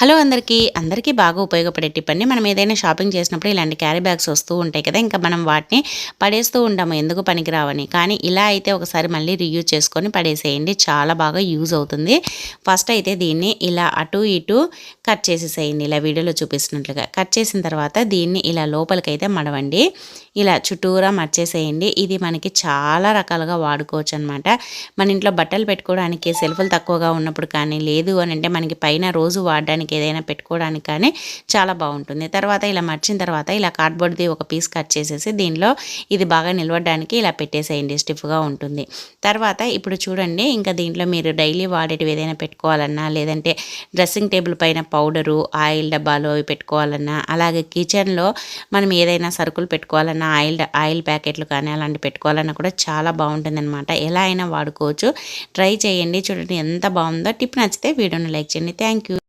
Hello అందరికీ. అందరికీ బాగా ఉపయోగపడే టిప్ అండి. మనం ఏదైనా షాపింగ్ చేసినప్పుడు ఇలాంటి క్యారీ బ్యాగ్స్ వస్తూ ఉంటాయి కదా ఇంకా మనం వాటిని పడేస్తూ ఉంటాము. ఎందుకు పనికిరావని. కానీ ఇలా అయితే ఒకసారి మళ్ళీ రియూజ్ చేసుకొని పడేసేయండి. చాలా బాగా యూజ్ అవుతుంది. ఫస్ట్ అయితే దీన్ని ఇలా అటు ఇటు కట్ చేసేసేయండి. ఇలా వీడియోలో చూపిస్తున్నట్లుగా. కట్ చేసిన తర్వాత దీన్ని ఇలా లోపలికైతే మడవండి. ఇలా చుట్టూరా మర్చేసేయండి. ఇది మనకి చాలా రకాలుగా వాడుకోవచ్చు అనమాట మన ఇంట్లో బట్టలు పెట్టుకోవడానికి సెల్ఫ్లు తక్కువగా ఉన్నప్పుడు కానీ లేదు అని అంటే మనకి పైన రోజు వాడడానికి ఏదైనా పెట్టుకోవడానికి కానీ చాలా బాగుంటుంది. తర్వాత ఇలా మర్చిన తర్వాత ఇలా కార్డ్బోర్డ్ది ఒక పీస్ కట్ చేసేసి దీనిలో ఇది బాగా నిలవడానికి ఇలా పెట్టేసేయండి స్టిఫ్గా ఉంటుంది. తర్వాత ఇప్పుడు చూడండి ఇంకా దీంట్లో మీరు డైలీ వాడేటివి ఏదైనా పెట్టుకోవాలన్నా లేదంటే డ్రెస్సింగ్ టేబుల్ పైన పౌడరు ఆయిల్ డబ్బాలు అవి పెట్టుకోవాలన్నా అలాగే కిచెన్లో మనం ఏదైనా సరుకులు పెట్టుకోవాలన్నా ఆయిల్ ఆయిల్ ప్యాకెట్లు కానీ అలాంటి పెట్టుకోవాలన్నా కూడా చాలా బాగుంటుంది అనమాట ఎలా అయినా వాడుకోవచ్చు. ట్రై చేయండి. చూడండి ఎంత బాగుందో. టిప్ నచ్చితే వీడియోని లైక్ చేయండి. Thank you.